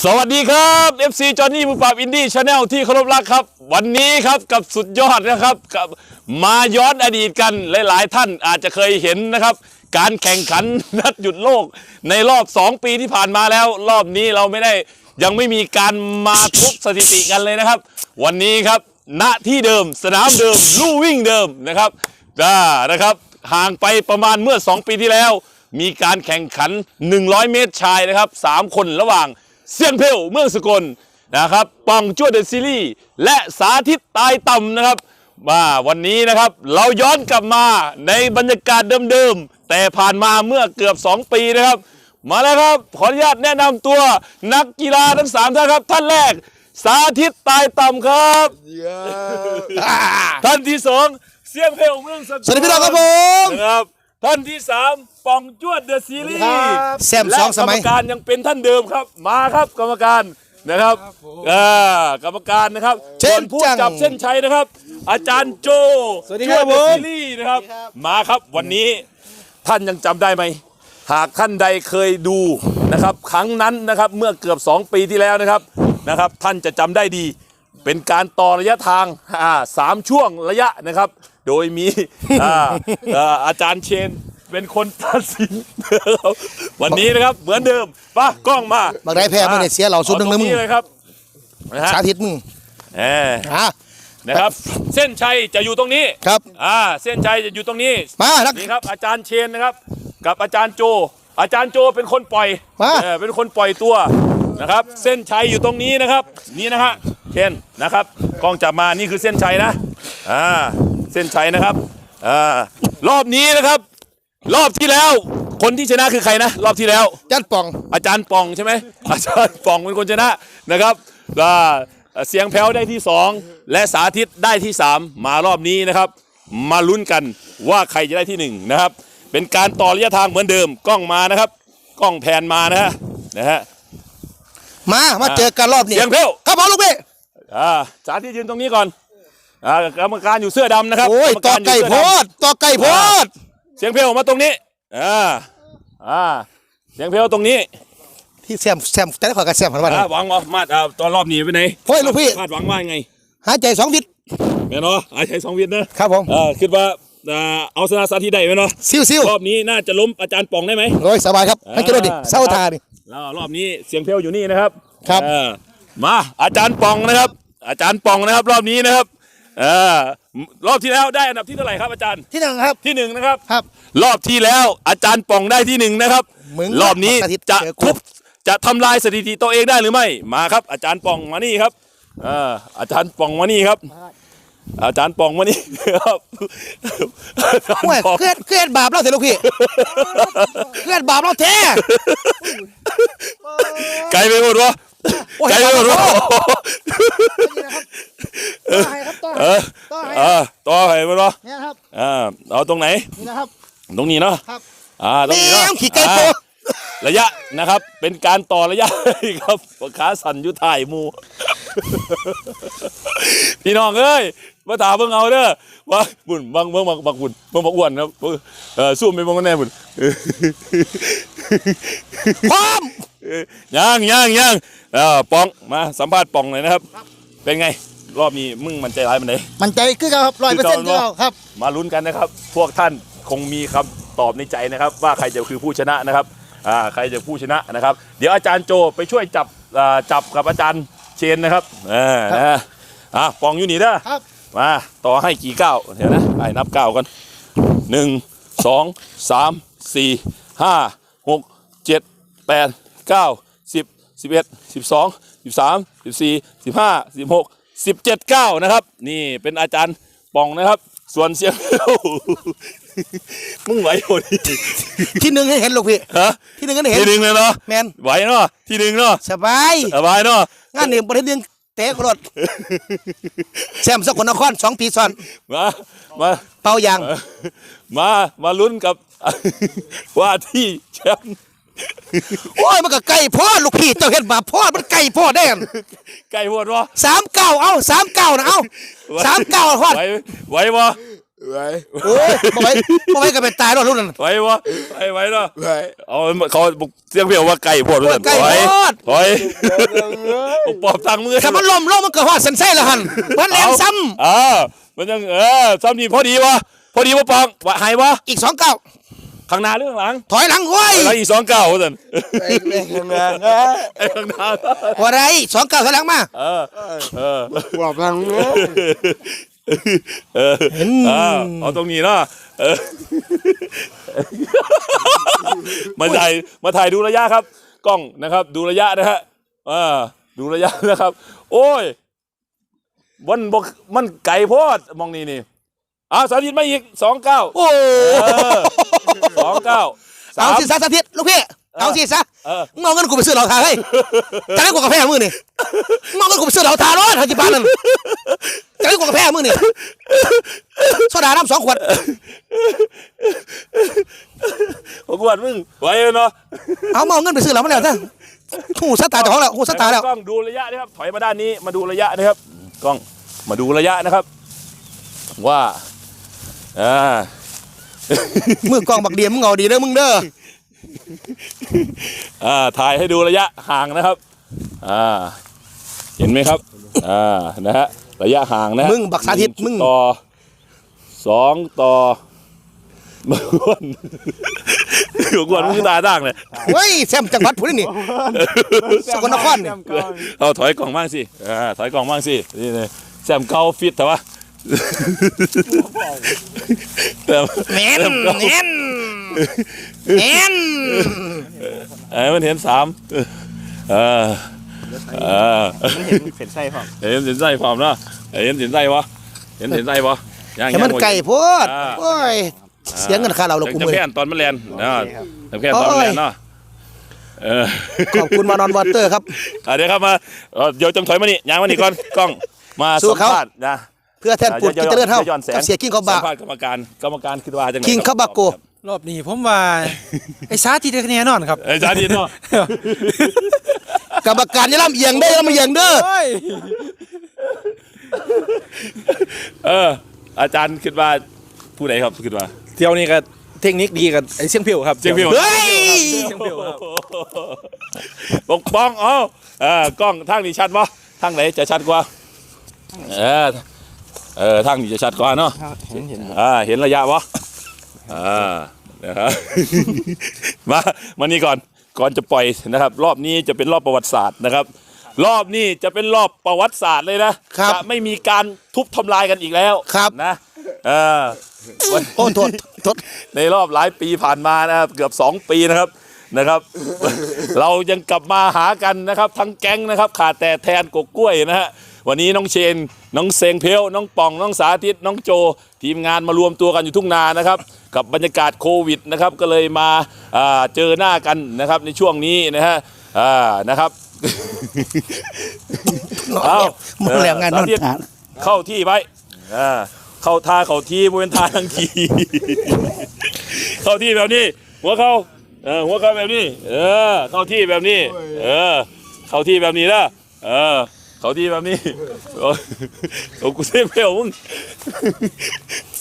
สวัสดีครับ FC จอห์นนี่มือปราบอินดี้ชาแนลที่เคารพรักครับ วันนี้ครับกับสุดยอดนะครับกับมาย้อนอดีตกันหลาย ๆ ท่านอาจจะเคยเห็นนะครับ การแข่งขันนัดหยุดโลกในรอบ 2 ปีที่ผ่านมาแล้ว รอบนี้เราไม่ได้ยังไม่มีการมาทุบสถิติกันเลยนะครับ วันนี้ครับณที่เดิมสนามเดิมลู่วิ่งเดิมนะครับอ่านะครับห่างไปประมาณเมื่อ 2 ปีที่แล้ว มีการแข่งขัน 100 เมตรชายนะครับ 3 คนระหว่าง เสี่ยงเพลเมืองสกลนะครับปองจ้วเดอะซีรีส์และสาธิตตายต่ำนะครับมาวันนี้นะครับเราย้อนกลับมาในบรรยากาศเดิมๆ แต่ผ่านมาเมื่อเกือบ 2 ปีนะครับ มาแล้วครับ ขออนุญาตแนะนำตัวนักกีฬาทั้ง 3 ท่านครับ ท่านแรก สาธิตตายต่ำครับ ท่านที่สองเสี่ยงเพลเมืองสกลสวัสดีพี่น้องครับผม นะครับ ท่านที่สามปองจ้วเดอะซีรีส์ครับแซมและสองสมัยกรรมการยังเป็นท่านเดิมครับ มาครับกรรมการนะครับอ่ากรรมการนะครับเช่นส่วนผู้จังจับเส้นชัยนะครับ อาจารย์โจสวัสดีครับช่วยเดอะผม ซีรีส์นะครับ มาครับวันนี้ท่านยังจำได้ไหม หากท่านใดเคยดูนะครับ ครั้งนั้นนะครับเมื่อเกือบ 2 ปีที่แล้วนะครับนะครับ ท่านจะจำได้ดี เป็นการต่อระยะทางอ่าสามช่วงระยะนะครับ โดยมีอ่าอ่าอาจารย์เชนเป็นคนตัดสินนะครับวันนี้นะครับเหมือนเดิมป่ะกล้องมาบางได้แพ้มาเนี่ยเสียเหล่าสุดหนึ่งเลยมึงอาตรเลยครับนะฮะสาธิตมึงแหมอะนะครับ เส้นชัยจะอยู่ตรงนี้ครับ อ่าเส้นชัยจะอยู่ตรงนี้มานัก นี่ครับ อาจารย์เชนนะครับ กับอาจารย์โจ อาจารย์โจเป็นคนปล่อยมา เออเป็นคนปล่อยตัวนะครับ เส้นชัยอยู่ตรงนี้นะครับ นี่นะฮะ เชนนะครับกล้องจับมานี่คือเส้นชัยนะอ่าเส้นชัยนะครับอ่ารอบนี้นะครับ รอบที่แล้ว คนที่ชนะคือใครนะ รอบที่แล้ว จัดป่อง อาจารย์ปองใช่ไหมอาจารย์ปองเป็นคนชนะนะครับอ่าเสียงแพ้วได้ที่ 2 และสาธิตได้ที่ 3 มารอบนี้นะครับ มาลุ้นกันว่าใครจะได้ที่ 1 นะครับ เป็นการต่อระยะทางเหมือนเดิมกล้องมานะครับ กล้องแผนมานะฮะนะฮะมา มาเจอกันรอบนี้เสียงเพลวครับผมลูกพี่ อ่าสาธิตยืนตรงนี้ก่อนอ่ากรรมการอยู่เสื้อดำนะครับโอ้ยรรมต่อการไก่ยู่โพเสื้อดต่อไก่โพดำเสียงเพลวมาตรงนี้ อ่า อ่า เสียงเพลวตรงนี้ที่แซมแซมแต่ละขอยกับแซมหันวันอ่าหวังว่ามาดอ่าตอนรอบนี้ไปไหนโอ้ยลูกพี่ คาดหวังว่าไงหายใจสองวิตแม่เนาะอาชัยสองเวียนนะครับผมเออคิดว่าอ่าเอาชนะสาธิตได้ไหมเนาะซิวซิวรอบนี้น่าจะล้มอาจารย์ป่องได้ไหม โอ้ยสบายครับอ่าให้กินรถดิเศร้าทาดิ แล้วรอบนี้เสียงเพลวอยู่นี่นะครับครับ เออมาอาจารย์ป่องนะครับ อาจารย์ป่องนะครับ รอบนี้นะครับเออรอบที่แล้วได้อันดับที่เท่าไหร่ครับอาจารย์ที่หนึ่งครับ ที่หนึ่งนะครับ ครับ รอบที่แล้วอาจารย์ป่องได้ที่หนึ่งนะครับมึงรอบนี้สาธิตจะเจอกู ทุบจะทำลายสถิติตัวเองได้หรือไม่มาครับ อาจารย์ป่องมานี่ครับเอออาจารย์ป่องมานี่ครับ อาจารย์ป่องมานี่ครับอาจารย์โอ้ยป่อง เครียดเครียดบาปแล้วเถอะลูกพี่ เครียดบาปแล้วแท้ไกลไปหมดวะ โอ้ยไกลไปหมดวะต่อให้ครับต่อเอให้อต่อให้เออต่อไปหมดวะเนี่ยครับอ่าเอาตรงไหนนี่นะครับ ตรงนี้เนาะครับอ่าตรงนี้เนาะแม่งขี่ไก่โตอ่าระยะนะครับ เป็นการต่อระยะครับขาสั่นอยุถ่ายหมูพี่น้องเอ้ย มาถามเบิ่งเอาเด้อว่าบุญบางเบิ่งบางบางบุญเบิ่งบางอ้วนครับเออสู้ไปเบิ่งกันแน่บุญพร้อมเอ้ยย่างย่างย่างเออปองมาสัมภาษณ์ปองหน่อยนะครับ เป็นไงรอบนี้มึงมันใจร้ายมันไหนมันใจคือกันครับร้อยเปอร์เซ็นต์คือเก่าเนอะครับ มาลุ้นกันนะครับ พวกท่านคงมีคำตอบในใจนะครับ ว่าใครจะคือผู้ชนะนะครับอ่าใครจะผู้ชนะนะครับ เดี๋ยวอาจารย์โจไปช่วยจับอ่าจับกับอาจารย์เชนนะครับเออนะฮะอะปองอยู่นี่เด้อครับ มาต่อให้กี่ก้าวเดี๋ยวนะไอ้นับก้าวกันหนึ่งสองสามสี่ห้าหกเจ็ดแปดเก้าสิบสิบเอ็ดสิบสองสิบสามสิบสี่สิบห้าสิบหกสิบเจ็ดเก้านะครับ นี่เป็นอาจารย์ปองนะครับ ส่วนเสียงมึงไหวโหดที่หนึ่งให้เห็นลูกพี่ฮะที่หนึ่งให้เห็นที่หนึ่งเลยเนาะแมนไหวเนาะที่หนึ่งเนาะสบายสบายเนาะงานนี้ประเทศหนึ่ง เตะกรดแซมสกลนครสองปีซ้อน มามาเป่ายาง มามาลุ้นกับ ว่าที่แชมป์โอ้ยมันก็ไก่พ่อลูกพี่เจ้าเห็นบาปพ่อมันไก่พ่อได้กันไก่หมดวะสามเก้าเอาสามเก้านะเอาสามเก้าพ่อไหวไหววะ ไว้โอ้ยบ่ไว้บ่ไว้ก็ไปตายแล้วลูกนั่นถอยวะถอยไว้เนาะไว้เอาเขาบอกเสียงเพียวว่าไก่โพดว่าซั่นไก่ถอยโพดถอยผมปอบตังมือถ้ามันล่มล่มมันเกิดฮอดเส้นไส้แล้วหั่นมันแรงซ้ำอ่ามันยังเออซ้ำนี่พอดีวะพอดีว่าปองว่าหายวะอีกสองเก้าข้างหน้าเรื่องหลัง ถอยหลังโว้ยแล้วอีกสองเก้าว่าซั่นไอ้แม่งนะนะไอ้ข้างหน้าว่าไรสองเก้าถอยหลังมา เออ เออบอกทาง เนี้ยเอออ่าเอาตรงนี้เนาะเออมาถ่ายมาถ่ายดูระยะครับ กล้องนะครับ ดูระยะนะฮะอ่าดูระยะนะครับ โอ้ยมันบกมันไก่โพดมองนี่นี่อ้าวสาธิตมาอีกสองเก้าโอ้สองเก้าสาเอามสิซะสาธิตลูกพี่เอาสิซะเออมึงเอาเงินกูไปซื้อเหล้าทาให้จะได้กูกาแฟมึงนี่มึงเอาเงินกูไปซื้อเหล้าทารถทันจิบานนั่น จะได้กูกาแฟมึงนี่โซดาน้ำสองขวดผมกวนมึงไว้เนาะเอามาเอาเงินไปซื้อเหล้ามาแล้วจ้ะหูสตาร์เจ้าของแล้วหูสตาร์แล้วกล้องดูระยะนะครับ ถอยมาด้านนี้มาดูระยะนะครับ กล้องมาดูระยะนะครับ ว่าอ่ามือกองบักเดียมมึงเอาดีเด้อมึงเด้ออ่าถ่ายให้ดูระยะห่างนะครับ อ่า เห็นไหมครับ อ่านะฮะ ระยะห่างนะฮะมึงบักสาธิตมึงต่อสองต่อมากวนกวนมึงตาด่างเลยเฮ้ยแซมจังหวัดพุ่นนี่สกลนครนี่เอาถอยกล่องบ้างสิอ่าถอยกล่องบ้างสินี่เลยแซมเกาฟิตแต่ว่าแต่แมนแมนแมนไอ้มันเห็นสามเออ เออเห็นเผ็ดไส้ผมเห็นเห็นไส้ความเนาะเห็นเห็นไส้ปะเห็นเห็นไส้ปะย่างแต่มันไก่โพดโอ้ยเสียเงินค่าเราเรากูจะมือแพนตอนมันแลนนะจะแพนตอนมันแลนเนาะขอบคุณมานอนวอเตอร์ครับเดี๋ยวครับมาเดี๋ยวจำถอยมานี่ยางมานี่ก่อนกล้องมาสู้สัมเขาภาษณ์นะเพื่อแทนปูดกินเจริญเท่าเสียกิ้งเขาบาสัมภาษณ์กรรมการกรรมการคิดว่าจังไงคิงคาบาโกรอบนี้ผมว่าไอ้สาธิตแน่นอนครับเอ้ยจานดีเนาะ กรรมการอย่าล่ำเอียงเด้ออย่าล่ำเอียงเด้อโอ้ยเออ อาจารย์คิดว่าผู้ใดครับคิดว่า เที่ยวนี้ก็เทคนิคดีกับไอ้เสียงเพียวครับเจียงพิว เฮ้ย เสียงเพียวครับปกป้องเอ้าเออกล้องทางนี้ชัดปะทางไหนจะชัดกว่า เออ เออทางนี้จะชัดกว่าเนาะ เห็นเห็นอ่าเห็นระยะปะอ่านะครับ มามานี่ก่อน ก่อนจะปล่อยนะครับ รอบนี้จะเป็นรอบประวัติศาสตร์นะครับ รอบนี้จะเป็นรอบประวัติศาสตร์เลยนะครับ จะไม่มีการทุบทำลายกันอีกแล้วครับ นะเออวันโอ้โทษโทษในรอบหลายปีผ่านมานะครับ เกือบ 2 ปีนะครับนะครับ เรายังกลับมาหากันนะครับ ทั้งแก๊งนะครับ ขาดแต่แทนกกกล้วยนะฮะวันนี้น้องเชน น้องเซงเพลน้องป่องน้องสาธิตน้องโจ ทีมงานมารวมตัวกันอยู่ทุ่งนานะครับ กับบรรยากาศโควิดนะครับก็เลยมาอ่าเจอหน้ากันนะครับในช่วงนี้นะฮะอ่านะครับนอนแล้วมึงแล้วงานนอนทานเข้าที่ไว้อ่าเข้าท่าเข้าที่บริเวณท่าทั้งที เข้าที่แบบนี้ หัวเข้าเออหัวเข้าแบบนี้ เออ เข้าที่แบบนี้ เออ เข้าที่แบบนี้นะเออ เข้าที่แบบนี้โอ้ยโอ้กูเซฟเพลมึง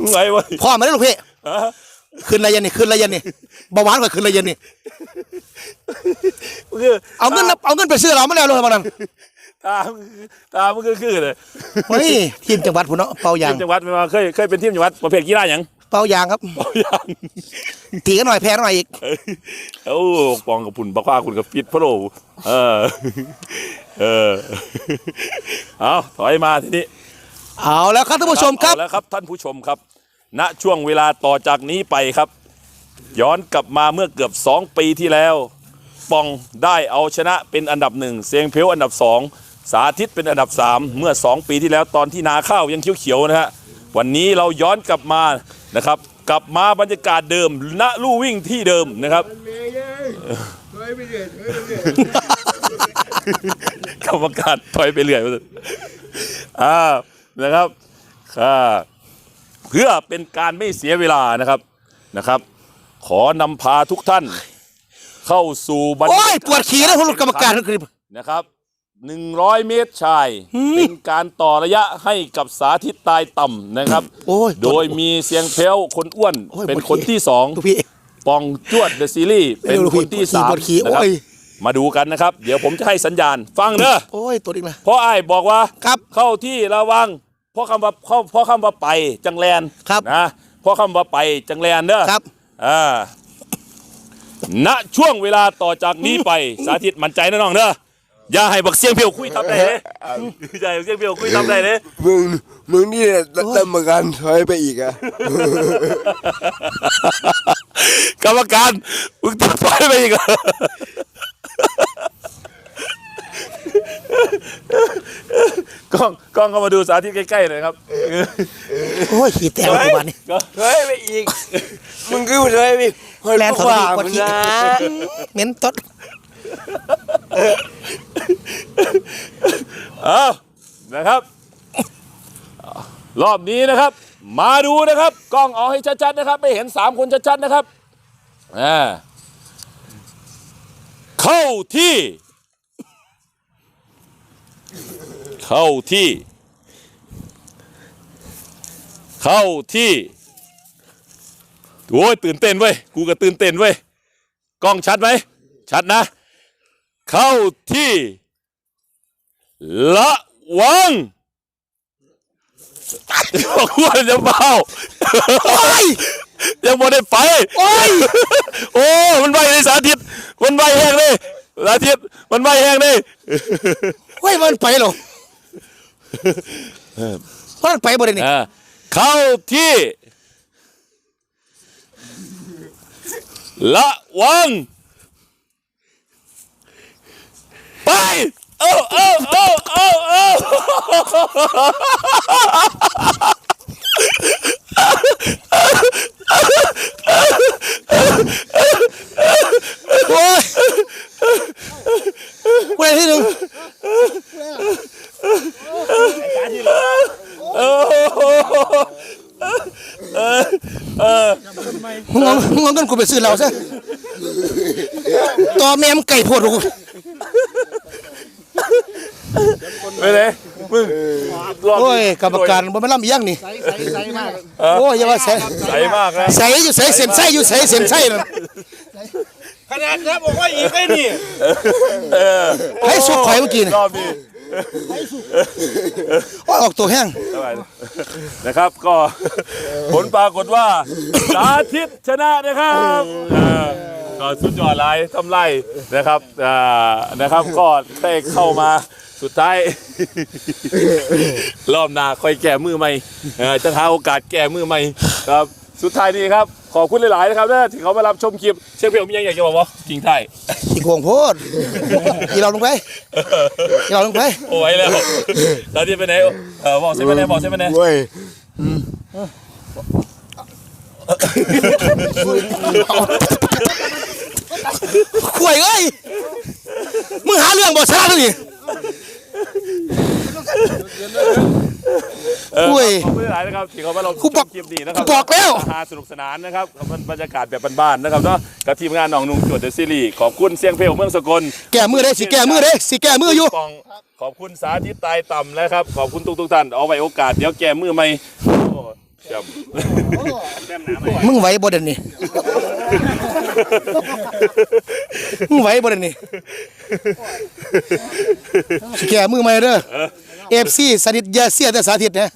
มึงไงวะพ่อมาได้ลูกพี่ฮะ ขึ้นอะไรยันนี่ขึ้นอะไรยันนี่เบาหวานกว่าขึ้นอะไรยันนี่คือเอาเงินเอาเงินไปซื้อเรามาแล้วเลยมานั่นตามึงตามึงก็คือเลยเฮ้ยทีมจังหวัดพุ่นเนาะเป่ายางทีมจังหวัดไม่มาเคยเคยเป็นทีมจังหวัดประเภทกีฬาอย่างเป่ายางครับเอาอย่างตีกันหน่อยแพ้หน่อยอีกเอ้าปองกับพุ่นบักว่าคุณกับฟิตพะโลเออเออเอาถอยมาทีนี้เอาแล้วครับท่านผู้ชมครับเอาแล้วครับท่านผู้ชมครับ ณช่วงเวลาต่อจากนี้ไปครับ ย้อนกลับมาเมื่อเกือบ 2 ปีที่แล้ว ปองได้เอาชนะเป็นอันดับหนึ่งเสียงเพลวอันดับ 2 สาธิตเป็นอันดับ 3 เมื่อ 2 ปีที่แล้วตอนที่นาข้าวยังเขียวๆนะฮะวันนี้เราย้อนกลับมานะครับกลับมาบรรยากาศเดิมณลู่วิ่งที่เดิมนะครับ กรรมการถอยไปเรื่อยอ่านะครับอ่า เพื่อเป็นการไม่เสียเวลานะครับนะครับ ขอนำพาทุกท่าน เข้าสู่บรรโอ้ยายปวดขี่แล้วพวกกรรมการทั้งคืนนะครับ100เมตรชาย เป็นการต่อระยะให้กับสาธิตตายต่ำนะครับ โอ้ยโดยมีเสียงเพลวคนอ้วนโอ้ยเป็นปวดคนที่สองลูกพี่ปองจวดเดอะซีรีส์เป็นเร็วๆคนที่ปวดขี้สามปวดขี้นะครับโอ้ยมาดูกันนะครับ เดี๋ยวผมจะให้สัญญาณ ฟังเด้อโอ้ยตัวอีกแล้วเพราะไอ้ายบอกว่าครับเข้าที่ระวังเพ ราะคำว่าเข้าเพราะคำว่าไปจังแลนครับนะเพราะคำว่าไปจังแลนเด้อครับอ่าณช่วงเวลาต่อจากนี้ไปสาธิตมั่นใจนะน้องเด้ออย่าให้บักเสียงเพียวคุยทับได้เลยอย่าให้บักเสียงเพียวคุยทับได้เลยมึงมึงนี่แหละกรรมการถอยไปอีกอะกรรมการมึงตัดไฟไปอีกเหรอ กล้องกล้องเข้ามาดูสาธิตใกล้ๆหน่อยครับโอ้ยขี้แตกปัจจุบันนี้ก็ถอยไปอีก มึงคือถอยไปอีกถอยแลนถอยไปอีกขวาปวดมึงขี้นะเหม็นตดเอานะครับ รอบนี้นะครับ มาดูนะครับ กล้องเอาให้ชัดๆนะครับ ไม่เห็นสามคนชัดๆนะครับอ่าเข้าที่ เข้าที่ เข้าที่โอ้ยตื่นเต้นเว้ยกูก็ตื่นเต้นเว้ยกล้องชัดไหมชัดนะ เข้าที่ ละวังบอกว่าจะเบาโอ้ยยังบ่ได้ไปโอ้ยโอ้ มันไปเลยสาธิต มันไปแห้งเลยสาธิต มันไปแห้งเลย โอ้ยมันไปเหรอมันไปบ่ได้นี่อ่าเข้าที่ ละวัง ไป เอ้าเอ้าเอ้าเอ้าเอ้าโอ้ย กูได้ที่หนึ่งมึงเอามึงเอาเงินกูไปซื้อเหล้าซะต่อแม่มไก่โพดกูไปเลยมึงรบโอ้ยกรรมการบ่แม่นลำอีหยังนี่โอ้ยอย่าว่าใส่ใสมากนะใส่อยู่ใส่เส้นใส่อยู่ใส่เส้นใส่นั่น ขนาดนี้บอกว่าอีกไอ้นี่ให้สุกข่อยเมื่อกี้นี่รอบนี้โอ้ยออกตัวแห้งนะครับก็ผลปรากฏว่า สาธิตชนะนะครับเออก็สุดยอดหลายทำไรนะครับอ่านะครับก็ได้เข้ามาสุดท้าย รอบหน้าค่อยแก้มือใหม่เออจะหาโอกาสแก้มือใหม่ครับ สุดท้ายนี้ครับ ขอบคุณหลาย ๆ นะครับนะที่เขามารับชมคลิปเชฟเพียวมียังอยากจะบอกวะจริงไทายขี้โกงโพดอีเราลงไปอีเราลงไปโอ้ยแล้วสาธิตไปไหนเออบอกเซฟไปไหนบอกเซฟไปไหนเว้ยข่วยเอ้ยมึงหาเรื่องบ่ชนะแล้วนี่เอออุ้ย ขอบคุณหลายนะครับที่เขามาลงกูบอกคลิปนี้นะครับกูบอกแล้ว ฮาสนุกสนานนะครับกับบรรยากาศแบบบ้านๆนะครับเนาะกับทีมงานหนองนุ่งจวดเดอะซีรีส์ขอบคุณเสียงเพลงเมืองสกล แก้มือได้สิแก้มือได้สิแก้มืออยู่ ปองขอบคุณสาธิตตายต่ำนะครับ ขอบคุณทุกๆท่าน เอาไว้โอกาส เดี๋ยวแก้มือใหม่โอ้เยี่ยมมึงไหวบ่เด่นนี่มึง ไหวบ่เด่นนี่สิแก้มือใหม่เด้อเอฟซีสนิทอยาเสียแต่สาธิตนะ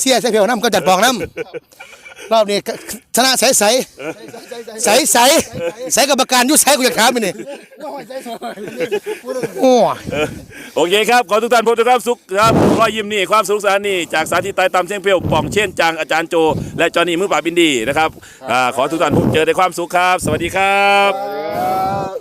เสียใส่เพียวน้ำก็จัดปองน้ำ รอบนี้ชนะใสใสใสใสใสกรรมการอยู่ใสกูอยากถามไปนี่โอ้ยโอเคครับ ขอทุกท่านพบด้วยความสุขครับรอยยิ้มนี่ความสนุขสนานนี่จากสาธิตตายต่ำเสียงเพลงป่องเช่นจังอาจารย์โจ และจอห์นนี่มือปราบอินดีนะครับอาขอทุกท่านพบเจอในความสุขครับ สวัสดีครับ